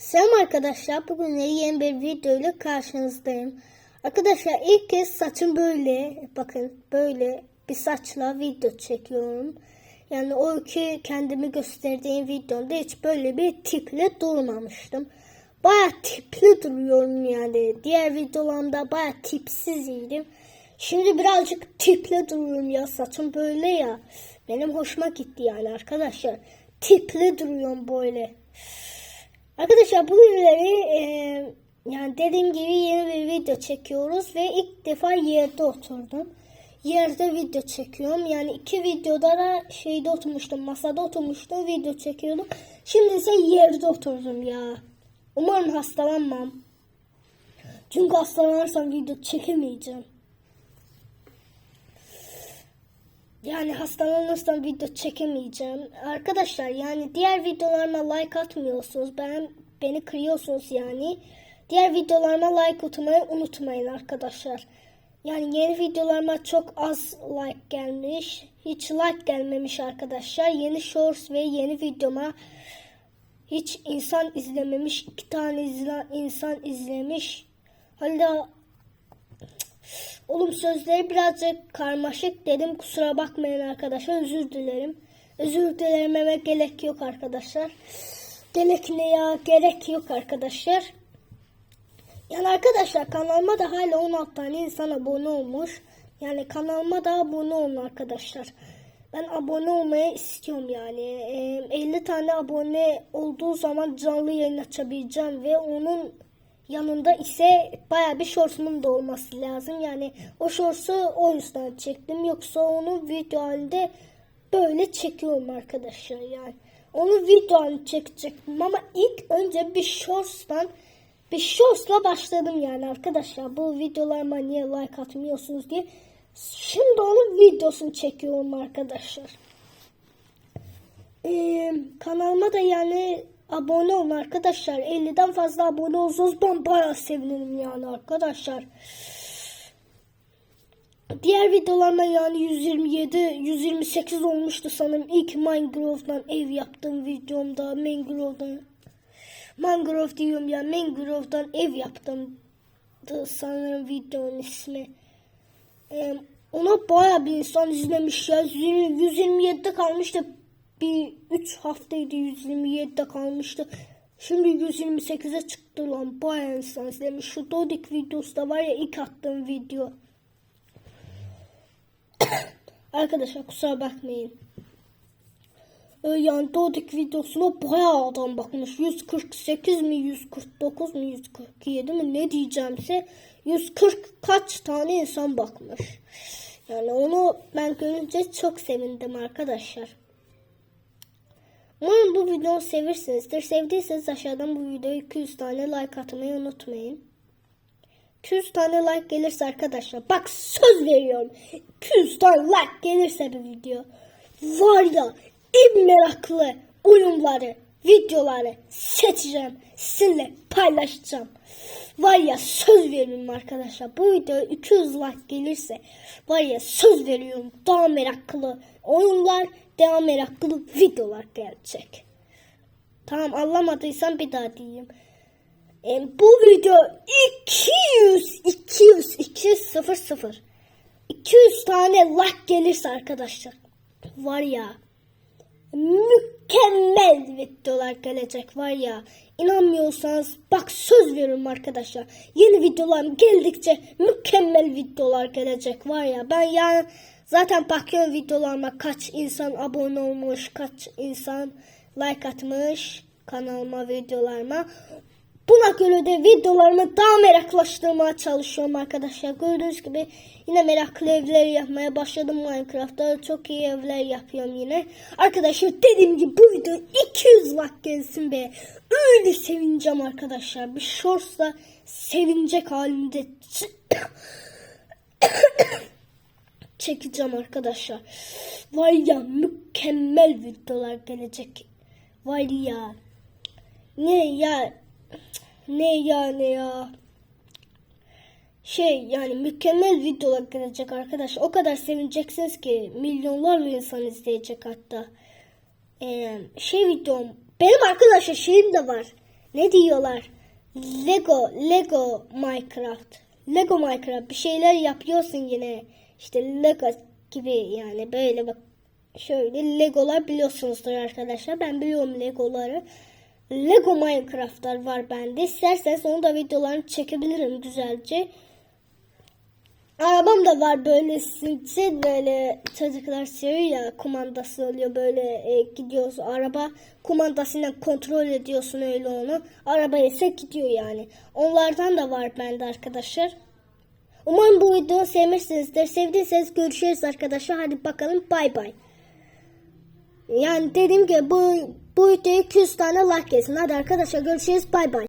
Selam arkadaşlar. Bugün yeni bir video ile karşınızdayım. Arkadaşlar ilk kez saçım böyle. Bakın böyle bir saçla video çekiyorum. Yani o ki kendimi gösterdiğim videomda hiç böyle bir tiple durmamıştım. Baya tipli duruyorum yani. Diğer videolarımda baya tipsizdim. Şimdi birazcık tipli duruyorum ya. Saçım böyle ya. Benim hoşuma gitti yani arkadaşlar. Tipli duruyorum böyle. Arkadaşlar bugünleri e, yani dediğim gibi yeni bir video çekiyoruz ve ilk defa yerde oturdum. Yerde video çekiyorum. Yani iki videoda da şeyde oturmuştum, masada oturmuştum, video çekiyordum. Şimdi ise yerde oturdum ya. Umarım hastalanmam. Çünkü hastalanırsam video çekemeyeceğim. Yani hastalanırsam video çekemeyeceğim. Arkadaşlar yani diğer videolarıma like atmıyorsunuz. Ben beni kırıyorsunuz yani. Diğer videolarıma like atmayı unutmayın arkadaşlar. Yani yeni videolarıma çok az like gelmiş. Hiç like gelmemiş arkadaşlar. Yeni shorts ve yeni videoma hiç insan izlememiş. iki tane izle, insan izlemiş. Hala Oğlum sözleri birazcık karmaşık dedim. Kusura bakmayın arkadaşlar. Özür dilerim. Özür dilememe gerek yok arkadaşlar. Gerek ne ya? Gerek yok arkadaşlar. Yani arkadaşlar kanalıma da hala 16 tane insan abone olmuş. Yani kanalıma da abone olun arkadaşlar. Ben abone olmayı istiyorum yani. Ee, 50 tane abone olduğu zaman canlı yayın açabileceğim ve onun yanında ise baya bir shorts'umun da olması lazım. Yani o shorts'u o yüzden çektim. Yoksa onu video halinde böyle çekiyorum arkadaşlar yani. Onu video halinde çekecektim ama ilk önce bir shorts'tan bir shorts'la başladım yani arkadaşlar. Bu videolarıma niye like atmıyorsunuz diye. Şimdi onun videosunu çekiyorum arkadaşlar. Ee, kanalıma da yani abone olun arkadaşlar. 50'den fazla abone olursanız ben bayağı sevinirim yani arkadaşlar. Diğer videolarımda yani 127, 128 olmuştu sanırım. İlk Minecraft'tan ev yaptığım videomda Minecraft'tan Mangrove diyorum ya Mangrove'dan ev yaptım sanırım videonun ismi. Ee, ona baya bir insan izlemiş ya. 127'de kalmıştı. Bir 3 haftaydı 127'de kalmıştı. Şimdi 128'e çıktı lan. Baya insan izlemiş. Şu Dodik videosu da var ya ilk attığım video. Arkadaşlar kusura bakmayın. Ee, yani Dodik videosuna bayağı adam bakmış. 148 mi 149 mu 147 mi ne diyeceğimse 140 kaç tane insan bakmış. Yani onu ben görünce çok sevindim arkadaşlar. Umarım bu videoyu sevirsinizdir. Sevdiyseniz aşağıdan bu videoya 200 tane like atmayı unutmayın. 200 tane like gelirse arkadaşlar bak söz veriyorum. 200 tane like gelirse bir video var ya en meraklı oyunları, videoları seçeceğim. Sizinle paylaşacağım. Var ya söz veriyorum arkadaşlar. Bu video 200 like gelirse var ya söz veriyorum. Daha meraklı oyunlar, daha meraklı videolar gelecek. Tamam anlamadıysan bir daha diyeyim. E, bu video 200 200 200 0 0 200 tane like gelirse arkadaşlar var ya mükemmel videolar gelecek var ya. İnanmıyorsanız bak söz veriyorum arkadaşlar. Yeni videolarım geldikçe mükemmel videolar gelecek var ya. Ben yani zaten bakıyorum videolarıma kaç insan abone olmuş, kaç insan like atmış kanalıma, videolarıma. Buna göre de videolarımı daha meraklaştırmaya çalışıyorum arkadaşlar. Gördüğünüz gibi yine meraklı evler yapmaya başladım Minecraft'ta. Çok iyi evler yapıyorum yine. Arkadaşlar dediğim gibi bu video 200 like gelsin be. Öyle sevineceğim arkadaşlar. Bir shortsla sevinecek halimde çekeceğim arkadaşlar. Var ya mükemmel videolar gelecek. Var ya. Ne ya ne ya ne ya. Şey yani mükemmel videolar gelecek arkadaşlar. O kadar sevineceksiniz ki milyonlarla insan izleyecek hatta. Ee, şey videom. Benim arkadaşlar şeyim de var. ne diyorlar? Lego, Lego Minecraft. Lego Minecraft bir şeyler yapıyorsun yine. İşte Lego gibi yani böyle bak şöyle Legolar biliyorsunuzdur arkadaşlar. Ben biliyorum Legoları. Lego Minecraft'lar var bende. İsterseniz onu da videolarını çekebilirim güzelce. Arabam da var böyle. Simsel böyle çocuklar seviyor ya kumandası oluyor böyle e, gidiyorsun araba kumandasıyla kontrol ediyorsun öyle onu. Araba ise gidiyor yani. Onlardan da var bende arkadaşlar. Umarım bu videoyu sevmişsinizdir. Sevdiyseniz görüşürüz arkadaşlar. Hadi bakalım bay bay. Yani dediğim gibi bu bu videoya 200 tane like gelsin. Hadi arkadaşlar görüşürüz. Bay bay